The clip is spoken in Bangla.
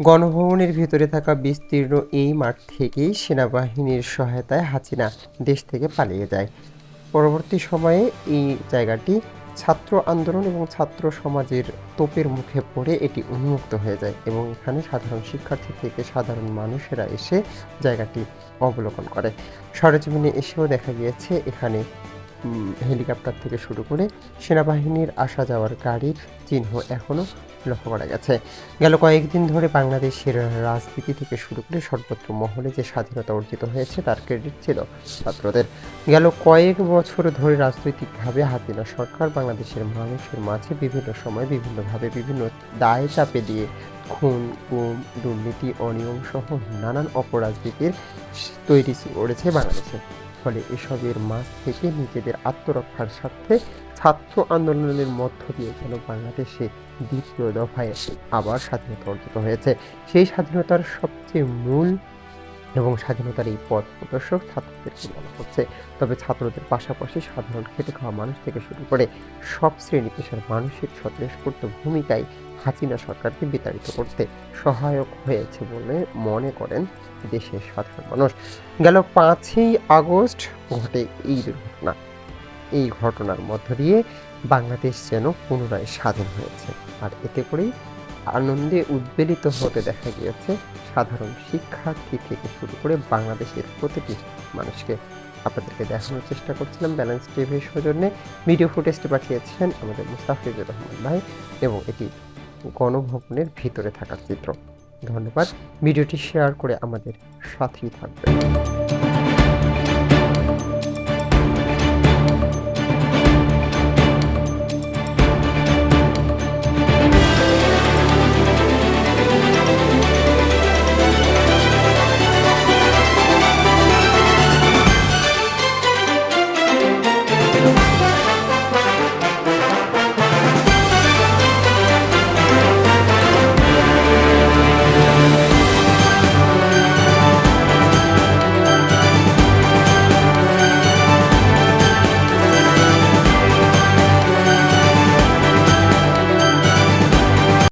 গণভবনের ভিতরে থাকা বিস্তীর্ণ এই মাঠ থেকেই সেনাবাহিনীর সহায়তায় হাসিনা দেশ থেকে পালিয়ে যায়। পরবর্তী সময়ে এই জায়গাটি ছাত্র আন্দোলন এবং ছাত্র সমাজের তোপের মুখে পড়ে এটি উন্মুক্ত হয়ে যায় এবং এখানে সাধারণ শিক্ষার্থী থেকে সাধারণ মানুষেরা এসে জায়গাটি অবলোকন করে। সরেজমিনে এসেও দেখা গিয়েছে এখানে হেলিকপ্টার থেকে শুরু করে সেনাবাহিনীর আসা যাওয়ার গাড়ির চিহ্ন এখনও লক্ষ্য করা গেছে। গেল কয়েকদিন ধরে বাংলাদেশের রাজনীতি থেকে শুরু করে সর্বত্র মহলে যে স্বাধীনতা অর্জিত হয়েছে, তার ক্রেডিট ছিল ছাত্রদের। গেল কয়েক বছর ধরে রাজনৈতিকভাবে হাসিনা সরকার, বাংলাদেশের মানুষের মাঝে বিভিন্ন সময় বিভিন্নভাবে বিভিন্ন দায় চাপে দিয়ে খুন, গুম, দুর্নীতি, অনিয়ম সহ নানান অপরাজনীতির তৈরি করেছে বাংলাদেশে। ফলে এসবের মাঝ থেকে নিজেদের আত্মরক্ষার স্বার্থে ছাত্র আন্দোলনের মধ্য দিয়ে যেন বাংলাদেশে দ্বিতীয় দফায় আবার স্বাধীনতা অর্জিত হয়েছে। সেই স্বাধীনতার সবচেয়ে মূল এবং স্বাধীনতার এই পথ প্রদর্শক ছাত্রদেরকে বলা হচ্ছে। তবে ছাত্রদের পাশাপাশি সাধারণ খেটে খাওয়া মানুষ থেকে শুরু করে সব শ্রেণি পেশার মানসিক স্বতঃস্ফূর্ত ভূমিকায় হাসিনা সরকারকে বিতাড়িত করতে সহায়ক হয়েছে বলে মনে করেন দেশের সাধারণ মানুষ। গেল পাঁচই আগস্ট ঘটে এই দুর্ঘটনা। এই ঘটনার মধ্য দিয়ে বাংলাদেশ যেন পুনরায় স্বাধীন হয়েছে। আর এতে করেই আনন্দে উদ্বেলিত হতে দেখা গিয়েছে সাধারণ শিক্ষার্থী থেকে শুরু করে বাংলাদেশের প্রতিটি মানুষকে। আপনাদেরকে দেখানোর চেষ্টা করছিলাম ব্যালেন্স টিভির সৌজন্যে। ভিডিও ফুটেজটি পাঠিয়েছেন আমাদের মুস্তাফিজুর রহমান ভাই এবং এটি গণভবনের ভিতরে থাকার চিত্র। ধন্যবাদ। ভিডিওটি শেয়ার করে আমাদের সাথেই থাকবেন।